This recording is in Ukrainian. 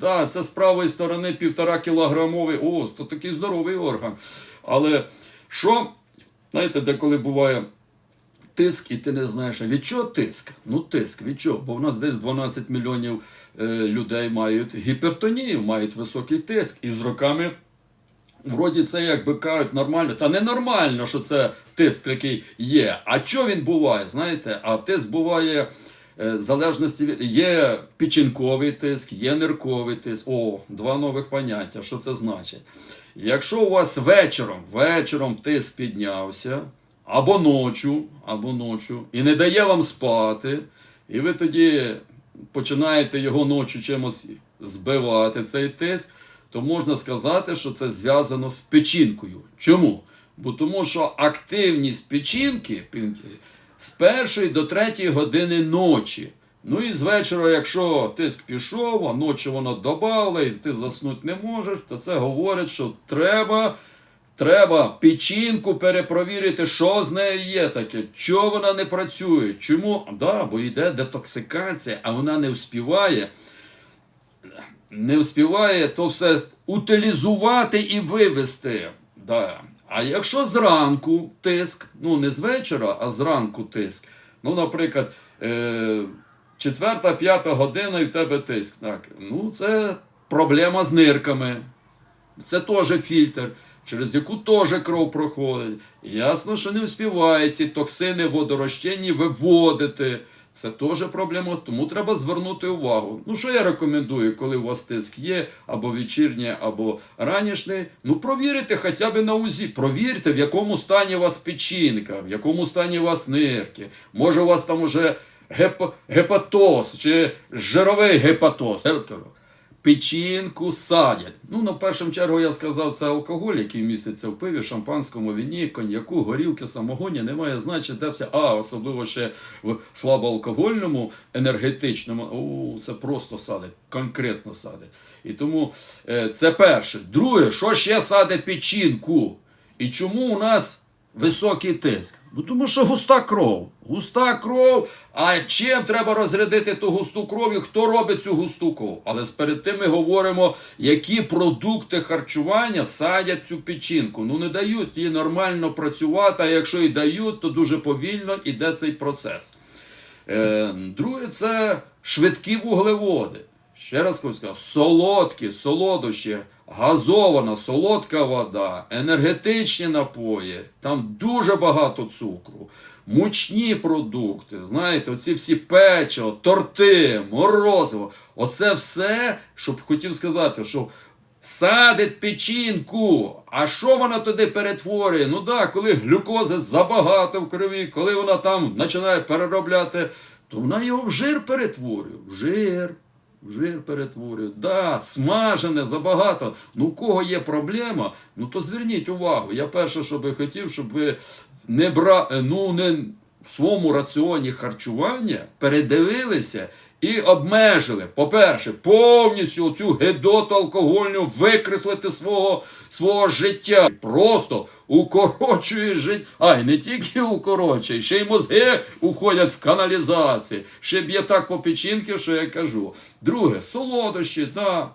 Да, це з правої сторони півтора кілограмовий. О, то такий здоровий орган. Але що, знаєте, деколи буває тиск, і ти не знаєш, від чого тиск? Ну, тиск, від чого? Бо в нас десь 12 мільйонів е, людей мають гіпертонію, мають високий тиск, і з роками. Вроді це, як би кажуть, нормально. Та не нормально, що це тиск такий є. А що він буває? Знаєте, а тиск буває залежності є печінковий тиск, є нирковий тиск. О, два нових поняття. Що це значить? Якщо у вас вечором, вечором тиск піднявся, або ночу, або ночу, і не дає вам спати, і ви тоді починаєте його ночі чимось збивати, цей тиск, то можна сказати, що це зв'язано з печінкою. Чому? Бо тому що активність печінки з першої до третьої години ночі. Ну і з вечора, якщо тиск пішов, а ночі воно добавило, і ти заснути не можеш, то це говорить, що треба, треба печінку перепровірити, що з нею є таке, чого вона не працює, чому? Да, бо йде детоксикація, а вона не вспіває не вспіває то все утилізувати і вивести. Да. А якщо зранку тиск, ну не з вечора, а зранку тиск. Ну, наприклад, е, четверта, п'ята година і в тебе тиск. Так, ну це проблема з нирками. Це теж фільтр, через яку теж кров проходить. Ясно, що не вспіває ці токсини водорозчинні виводити. Це теж проблема, тому треба звернути увагу. Ну, що я рекомендую, коли у вас тиск є, або вечірній, або ранішній. Ну, провірите хоча б на УЗІ. Провірте, в якому стані у вас печінка, в якому стані у вас нирки. Може, у вас там уже геп... гепатоз чи жировий гепатоз. Я розкажу. Печінку садять. Ну, на першому чергу я сказав, це алкоголь, який міститься в пиві, шампанському віні, коньяку, горілки, самогоні. Немає значення, де все. А особливо ще в слабоалкогольному, енергетичному. О, це просто садить, конкретно садить. І тому е, це перше. Друге, що ще садить печінку? І чому у нас високий тиск? Ну, тому що густа кров. Густа кров. А чим треба розрядити ту густу кров і хто робить цю густу кров? Але перед тим ми говоримо, які продукти харчування садять цю печінку. Ну не дають їй нормально працювати, а якщо і дають, то дуже повільно іде цей процес. Е, друге, це швидкі вуглеводи. Ще раз хочу сказати, солодкі, солодощі, газована, солодка вода, енергетичні напої, там дуже багато цукру, мучні продукти, знаєте, оці всі печиво, торти, морозиво. Оце все, щоб хотів сказати, що садить печінку. А що вона туди перетворює? Ну да, коли глюкози забагато в крові, коли вона там починає переробляти, то вона його в жир перетворює. В жир. Жир перетворює. Да, смажене забагато. Ну, у кого є проблема, ну то зверніть увагу. Я перше, що би хотів, щоб ви не бра... ну, не в своєму раціоні харчування передивилися і обмежили. По-перше, повністю цю гедоту алкогольну викреслити свого, свого життя. Просто укорочує життя. А, не тільки укорочує, ще й мозги уходять в каналізації. Ще б'є так по печінки, що я кажу. Друге, солодощі, да.